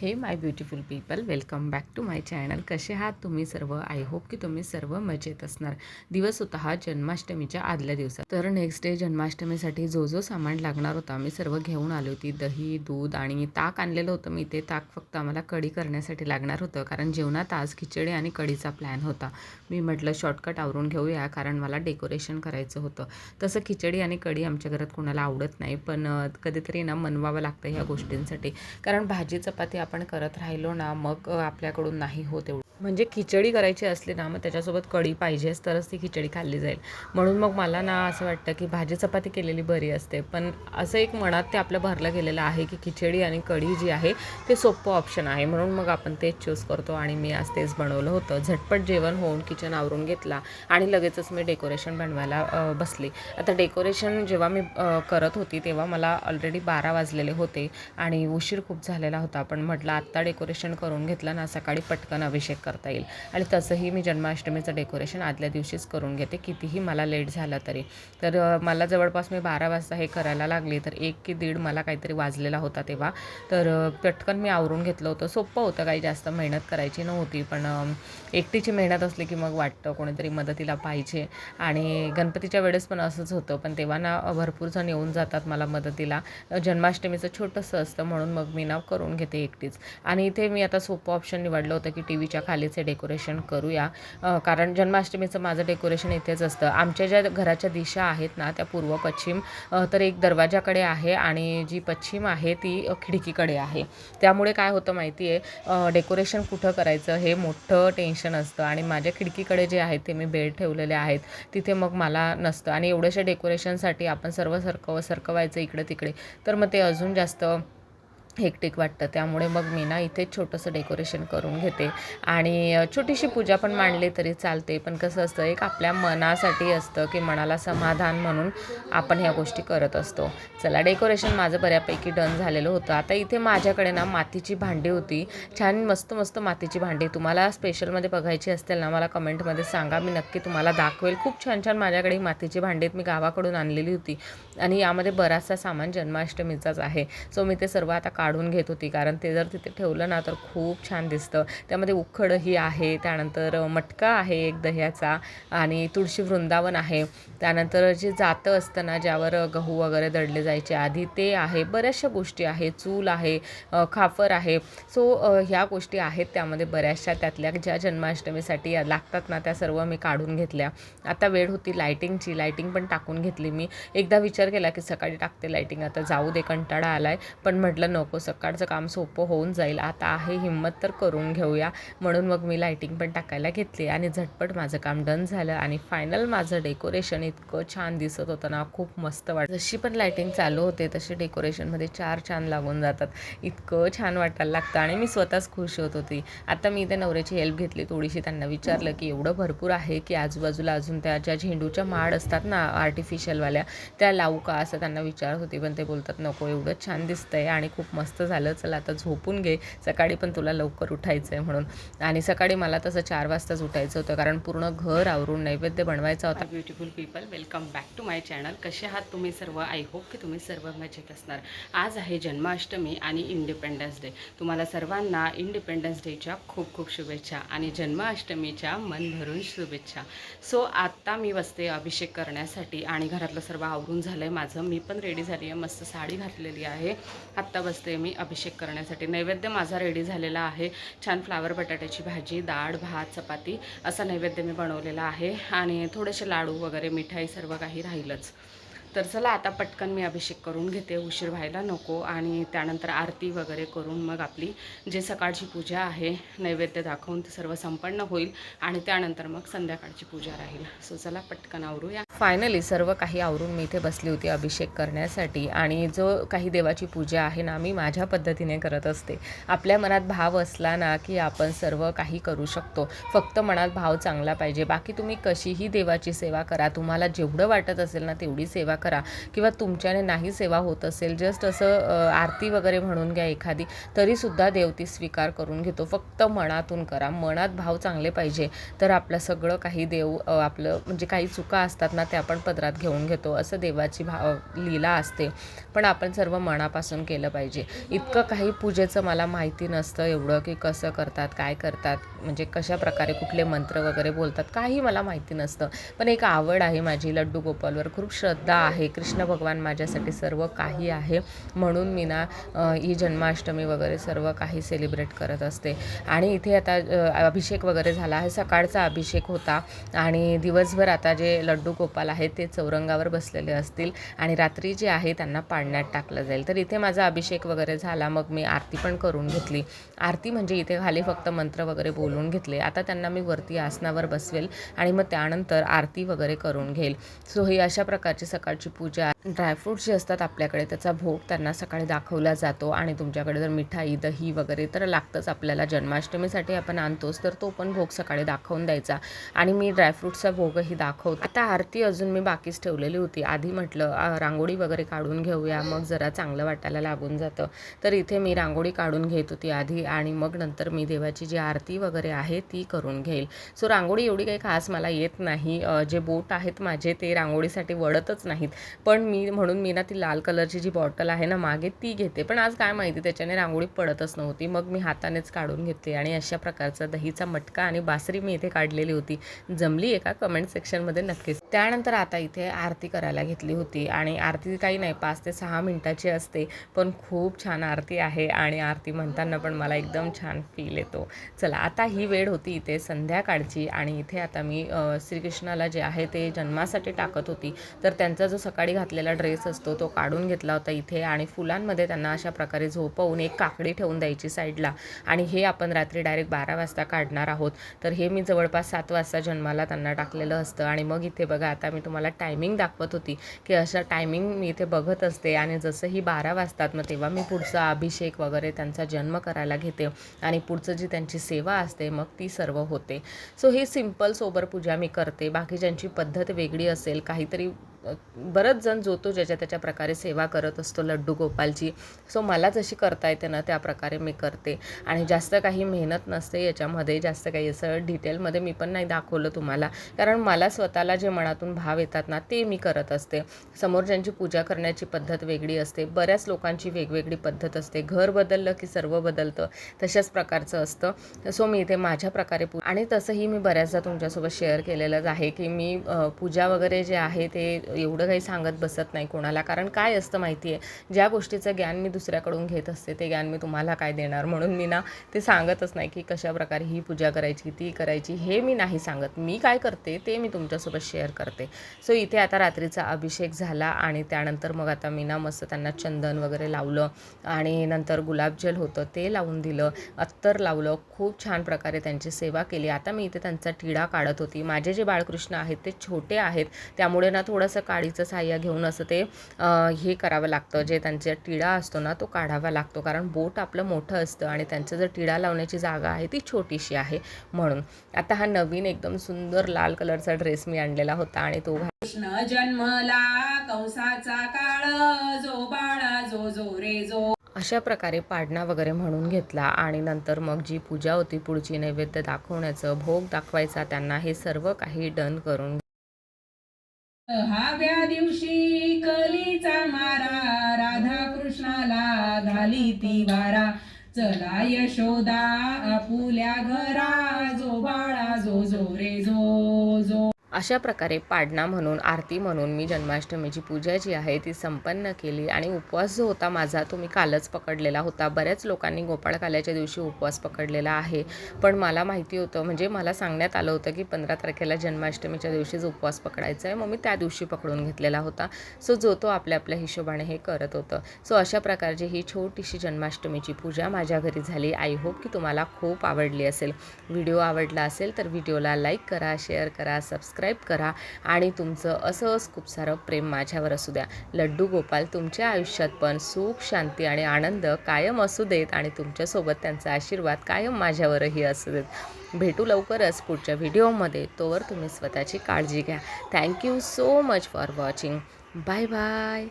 Hey my beautiful people welcome back to my channel कसे आहात तुम्ही सर्व? आय होप की तुम्ही सर्व मजेत असणार. दिवस होता हा जन्माष्टमीच्या आदल्या दिवसात. तर नेक्स्ट डे जन्माष्टमीसाठी जो जो सामान लागणार होता मी सर्व घेऊन आली होती. दही दूध आणि ताक आणलेलं होतं. मी ते ताक फक्त आम्हाला कढी करण्यासाठी लागणार होतं. कारण जेवणात आज खिचडी आणि कढीचा प्लॅन होता. मी म्हटलं शॉर्टकट आवरून घेऊया. कारण मला डेकोरेशन करायचं होतं. तसं खिचडी आणि कढी आमच्या घरात कोणाला आवडत नाही. पण कधीतरी ना मनवावं लागतं ह्या गोष्टींसाठी. कारण भाजी चपाती आपण करत राहिलो ना मग आपल्याकडून नाही होत एवढं. म्हणजे खिचडी करायची असली ना मग त्याच्यासोबत कढी पाहिजेच तरच ती खिचडी खाल्ली जाईल. म्हणून मग मला ना असं वाटतं की भाजी चपाती केलेली बरी असते. पण असं एक मनात ते आपलं भरलं गेलेलं आहे की खिचडी आणि कढी जी आहे ते सोपं ऑप्शन आहे. म्हणून मग आपण तेच चूज करतो आणि मी आज तेच बनवलं होतं. झटपट जेवण होऊन किचन आवरून घेतला आणि लगेचच मी डेकोरेशन बनवायला बसली. आता डेकोरेशन जेव्हा मी करत होती तेव्हा मला ऑलरेडी बारा वाजलेले होते आणि उशीर खूप झालेला होता. पण म्हटलं आत्ता डेकोरेशन करून घेतलं ना सकाळी पटकन अभिषेक करता येईल. आणि तसंही मी जन्माष्टमीचं डेकोरेशन आदल्या दिवशीच करून घेते. कितीही मला लेट झालं तरी. तर मला जवळपास मी बारा वाजता हे करायला लागली तर एक की दीड मला काहीतरी वाजलेला होता तेव्हा. तर पटकन मी आवरून घेतलं होतं. सोपं होतं काही जास्त मेहनत करायची नव्हती पण एकटीची मेहनत असली की मग वाटतं कोणीतरी मदतीला पाहिजे. आणि गणपतीच्या वेळेस पण असंच होतं पण तेव्हा ना भरपूर जण येऊन जातात मला मदतीला. जन्माष्टमीचं छोटंसं असतं म्हणून मग मी ना करून घेते एकटीच. आणि इथे मी आता सोपं ऑप्शन निवडलं होतं की टी व्हीच्या थालीचे डेकोरेशन करूया. कारण जन्माष्टमीचं माझं डेकोरेशन इथेच असतं. आमच्या ज्या घराच्या दिशा आहेत ना त्या पूर्व पश्चिम तर एक दरवाजाकडे आहे आणि जी पश्चिम आहे ती खिडकीकडे आहे. त्यामुळे काय होतं माहिती आहे डेकोरेशन कुठं करायचं हे मोठं टेन्शन असतं आणि माझ्या खिडकीकडे जे आहे ते मी बेड ठेवलेले आहेत तिथे मग मला नसतं. आणि एवढ्याशा डेकोरेशनसाठी आपण सर्व सरकव सरकवायचं इकडे तिकडे तर मग ते अजून जास्त हेक्टिक वाटतं. त्यामुळे मग मी ना इथे छोटंसं डेकोरेशन करून घेते. आणि छोटीशी पूजा पण मांडली तरी चालते. पण कसं असतं एक आपल्या मनासाठी असतं की मनाला समाधान म्हणून आपण ह्या गोष्टी करत असतो. चला डेकोरेशन माझं बऱ्यापैकी डन झालेलं होतं. आता इथे माझ्याकडे ना मातीची भांडी होती. छान मस्त मस्त मातीची भांडी. तुम्हाला स्पेशलमध्ये बघायची असतील ना मला कमेंटमध्ये सांगा. मी नक्की तुम्हाला दाखवेल. खूप छान छान माझ्याकडे मातीची भांडी मी गावाकडून आणलेली होती. आणि यामध्ये बराचसा सामान जन्माष्टमीचाच आहे. सो मी ते सर्व आता काढून घेत होती. कारण ते जर तिथे ठेवलं ना तर खूप छान दिसतं. त्यामध्ये उखडही आहे त्यानंतर मटका आहे एक दह्याचा आणि तुळशी वृंदावन आहे. त्यानंतर जे जातं असतं ना ज्यावर गहू वगैरे दडले जायचे आधी ते आहे. बऱ्याचशा गोष्टी आहे चूल आहे खाफर आहे. सो ह्या गोष्टी आहेत त्यामध्ये बऱ्याचशा. त्यातल्या ज्या जन्माष्टमीसाठी लागतात ना त्या सर्व मी काढून घेतल्या. आता वेळ होती लायटिंगची लायटिंग पण टाकून घेतली मी. एकदा विचार केला की सकाळी टाकते लायटिंग आता जाऊ दे कंटाळा आला आहे पण म्हटलं नको. सकाळचं काम सोपं होऊन जाईल. आता आहे हिंमत तर करून घेऊया. म्हणून मग मी लायटिंग पण टाकायला घेतली आणि झटपट माझं काम डन झालं आणि फायनल माझं डेकोरेशन इतकं छान दिसत होतं ना खूप मस्त वाटतं जशी पण लायटिंग चालू होते तशी डेकोरेशनमध्ये चार छान लागून जातात. इतकं छान वाटायला लागतं आणि मी स्वतःच खुश होत होती. आता मी त्या नवऱ्याची हेल्प घेतली. थोडीशी त्यांना विचारलं की एवढं भरपूर आहे की आजूबाजूला अजून त्या ज्या झेंडूच्या माड असतात ना आर्टिफिशियलवाल्या त्या लावू का? असं त्यांना विचारत होती. पण ते बोलतात नको एवढं छान दिसतंय आणि खूप मस्त झालं चला आता झोपून घे. सकाळी पण तुला लवकर उठायचं आहे म्हणून. आणि सकाळी मला तसं चार वाजताच उठायचं होतं कारण पूर्ण घर आवरून नैवेद्य बनवायचा होता. Beautiful people welcome back to my channel कसे आहात तुम्ही सर्व? आय होप की तुम्ही सर्व मजेत असणार. आज आहे जन्माष्टमी आणि इंडिपेंडन्स डे तुम्हाला सर्वांना इंडिपेंडन्स डेच्या खूप खूप शुभेच्छा आणि जन्माष्टमीच्या मन भरून शुभेच्छा. सो आत्ता मी बसते अभिषेक करण्यासाठी आणि घरातलं सर्व आवरून झालं आहे माझं. मी पण रेडी झाली आहे मस्त साडी घातलेली आहे. आत्ता बसते मी अभिषेक करण्यासाठी. नैवेद्य माझा रेडी झालेला आहे. छान फ्लावर बटाट्याची भाजी डाळ भात चपाती असा नैवेद्य मी बनवलेला आहे. आणि थोडेसे लाडू वगैरे मिठाई सर्व काही राहीलच. तर चला आता पटकन मी अभिषेक करून घेते उशीर व्हायला नको आणि त्यानंतर आरती वगैरे करून मग आपली जे सकाळची पूजा आहे नैवेद्य दाखवून ते सर्व संपन्न होईल आणि त्यानंतर मग संध्याकाळची पूजा राहील. सो चला पटकन आवरूया. फायनली सर्व काही आवरून मी इथे बसली होती अभिषेक करण्यासाठी आणि जो काही देवाची पूजा आहे ना मी माझ्या पद्धतीने करत असते. आपल्या मनात भाव असला ना की आपण सर्व काही करू शकतो. फक्त मनात भाव चांगला पाहिजे. बाकी तुम्ही कशीही देवाची सेवा करा. तुम्हाला जेवढं वाटत असेल ना तेवढी सेवा करा. किंवा तुमच्याने नाही सेवा होत असेल जस्ट असं आरती वगैरे म्हणून घ्या एखादी तरीसुद्धा देव ती स्वीकार करून घेतो. फक्त मनातून करा. मनात भाव चांगले पाहिजे तर आपलं सगळं काही देव आपलं म्हणजे काही चुका असतात ना ते आपण पदरात घेऊन घेतो. असं देवाची भाव लीला असते. पण आपण सर्व मनापासून केलं पाहिजे. इतकं काही पूजेचं मला माहिती नसतं एवढं की कसं करतात काय करतात म्हणजे कशा प्रकारे कुठले मंत्र वगैरे बोलतात काही मला माहिती नसतं. पण एक आवड आहे माझी लड्डू गोपालवर. खूप श्रद्धा आहे आहे. कृष्ण भगवान माझ्यासाठी सर्व काही आहे. म्हणून मी ना ही जन्माष्टमी वगैरे सर्व काही सेलिब्रेट करत असते. आणि इथे आता अभिषेक वगैरे झाला आहे. सकाळचा अभिषेक होता. आणि दिवसभर आता जे लड्डू गोपाल आहेत ते चौरंगावर बसलेले असतील. आणि रात्री जे आहे त्यांना पाळण्यात टाकलं जाईल. तर इथे माझा अभिषेक वगैरे झाला. मग मी आरती पण करून घेतली. आरती म्हणजे इथे खाली फक्त मंत्र वगैरे बोलून घेतले. आता त्यांना मी वरती आसनावर बसवेल. आणि मग त्यानंतर आरती वगैरे करून घेईल. सो ही अशा प्रकारची देवाची पूजा ड्रायफ्रूट्स जे असतात आपल्याकडे त्याचा भोग त्यांना सकाळी दाखवला जातो आणि तुमच्याकडे जर मिठाई दही वगैरे तर लागतंच आपल्याला. जन्माष्टमीसाठी आपण आणतोच तर तो पण भोग सकाळी दाखवून द्यायचा. आणि मी ड्रायफ्रूटचा भोगही दाखवतो. आता आरती अजून मी बाकीच ठेवलेली होती. आधी म्हटलं रांगोळी वगैरे काढून घेऊया मग जरा चांगलं वाटायला लागून जातं. तर इथे मी रांगोळी काढून घेत होती आधी आणि मग नंतर मी देवाची जी आरती वगैरे आहे ती करून घेईल. सो रांगोळी एवढी काही खास मला येत नाही. जे बोट आहेत माझे ते रांगोळीसाठी वळतच नाहीत. पण मी म्हणून मी ना ती लाल कलरची जी बॉटल आहे ना मागे ती घेते. पण आज काय माहिती त्याच्याने रांगोळी पडतच नव्हती. मग मी हातानेच काढून घेतली आणि अशा प्रकारचा दहीचा मटका आणि बासरी मी इथे काढलेली होती. जमली एका कमेंट सेक्शनमध्ये नक्कीच. त्यानंतर आता इथे आरती करायला घेतली होती आणि आरती काही नाही पाच ते सहा मिनिटाची असते. पण खूप छान आरती आहे आणि आरती म्हणताना पण मला एकदम छान फील येतो. चला आता ही वेळ होती इथे संध्याकाळची आणि इथे आता मी श्रीकृष्णाला जे आहे ते जन्मासाठी टाकत होती. तर त्यांचा जो सकाळी घातलेला ड्रेस असतो तो काढून घेतला होता इथे आणि फुलांमध्ये त्यांना अशा प्रकारे झोपवून एक काकडी ठेवून द्यायची साईडला. आणि हे आपण रात्री डायरेक्ट बारा वाजता काढणार आहोत. तर हे मी जवळपास सात वाजता जन्माला त्यांना टाकलेलं असतं. आणि मग इथे बघा आता मी तुम्हाला टायमिंग दाखवत होती की अशा टायमिंग मी इथे बघत असते. आणि जसं ही बारा वाजतात मग तेव्हा मी पुढचा अभिषेक वगैरे त्यांचा जन्म करायला घेते. आणि पुढचं जी त्यांची सेवा असते मग ती सर्व होते. सो ही सिंपल सोबर पूजा मी करते. बाकी ज्यांची पद्धत वेगळी असेल काहीतरी बरंच जण जो तो ज्याच्या त्याच्या प्रकारे सेवा करत असतो लड्डू गोपालची सो मला जशी करता येते ना त्या प्रकारे मी करते. आणि जास्त काही मेहनत नसते याच्यामध्ये जास्त काही असं डिटेलमध्ये मी पण नाही दाखवलं तुम्हाला. कारण मला स्वतःला जे मनातून भाव येतात ना ते मी करत असते. समोर ज्यांची पूजा करण्याची पद्धत वेगळी असते बऱ्याच लोकांची वेगवेगळी पद्धत असते. घर बदललं की सर्व बदलतं तशाच प्रकारचं असतं. सो मी इथे माझ्या प्रकारे पू आणि तसंही मी बऱ्याचदा तुमच्यासोबत शेअर केलेलंच आहे की मी पूजा वगैरे जे आहे ते एवढं काही सांगत बसत नाही कोणाला. कारण काय असतं माहिती आहे ज्या गोष्टीचं ज्ञान मी दुसऱ्याकडून घेत असते ते ज्ञान मी तुम्हाला काय देणार? म्हणून मी ना ते सांगतच नाही की कशा प्रकारे ही पूजा करायची ती करायची हे मी नाही सांगत. मी काय करते ते मी तुमच्यासोबत शेअर करते. सो इथे आता रात्रीचा अभिषेक झाला आणि त्यानंतर मग आता मी ना मस्त त्यांना चंदन वगैरे लावलं आणि नंतर गुलाबजल होतं ते लावून दिलं अत्तर लावलं खूप छान प्रकारे त्यांची सेवा केली. आता मी इथे त्यांचा टिडा काढत होती. माझे जे बाळकृष्ण आहेत ते छोटे आहेत. त्यामुळे ना थोडंसं काडीचं साह्य घेऊन असं ते हे करावं लागतं. जे त्यांचा टिडा असतो ना तो काढावा लागतो. कारण बोट आपलं मोठं असतं आणि त्यांचं जर टिडा लावण्याची जागा आहे ती छोटीशी आहे म्हणून. आता हा नवीन एकदम सुंदर लाल कलरचा ड्रेस मी आणलेला होता आणि तो कृष्ण जन्मला कंसाचा काळ जो बाळा जो जो रे जो. अशा प्रकारे पाडणा वगैरे म्हणून घेतला आणि नंतर मग जी पूजा होती पुढची नैवेद्य दाखवण्याचं भोग दाखवायचा त्यांना हे सर्व काही डन करून दहाव्या दिवशी कलीचा मारा राधा कृष्णाला घाली ती वारा. चला यशोदा आपुल्या घरा जो बाळा जो जो रे जो जो. अशा प्रकारे पाडणा म्हणून आरती म्हणून मी जन्माष्टमीची पूजा जी आहे ती संपन्न केली आणि उपवास जो होता माझा तो मी कालच पकडलेला होता. बऱ्याच लोकांनी गोपाळकाल्याच्या दिवशी उपवास पकडलेला आहे. पण मला माहिती होतं म्हणजे मला सांगण्यात आलं होतं की पंधरा तारखेला जन्माष्टमीच्या दिवशीच उपवास पकडायचा आहे मग मी त्या दिवशी पकडून घेतलेला होता. सो जो तो आपल्या आपल्या हिशोबाने हे करत होतं. सो अशा प्रकारची ही छोटीशी जन्माष्टमीची पूजा माझ्या घरी झाली. आय होप की तुम्हाला खूप आवडली असेल. व्हिडिओ आवडला असेल तर व्हिडिओला लाईक करा शेअर करा सबस्क्राईब करा आणि तुमचं असंच खूप सारं प्रेम माझ्यावर असू द्या. लड्डू गोपाल तुमच्या आयुष्यात पण सुख शांती आणि आनंद कायम असू देत आणि तुमच्यासोबत त्यांचा आशीर्वाद कायम माझ्यावरही असू देत. भेटू लवकरच पुढच्या व्हिडिओमध्ये. तोवर तुम्ही स्वतःची काळजी घ्या. Thank you so much for watching bye bye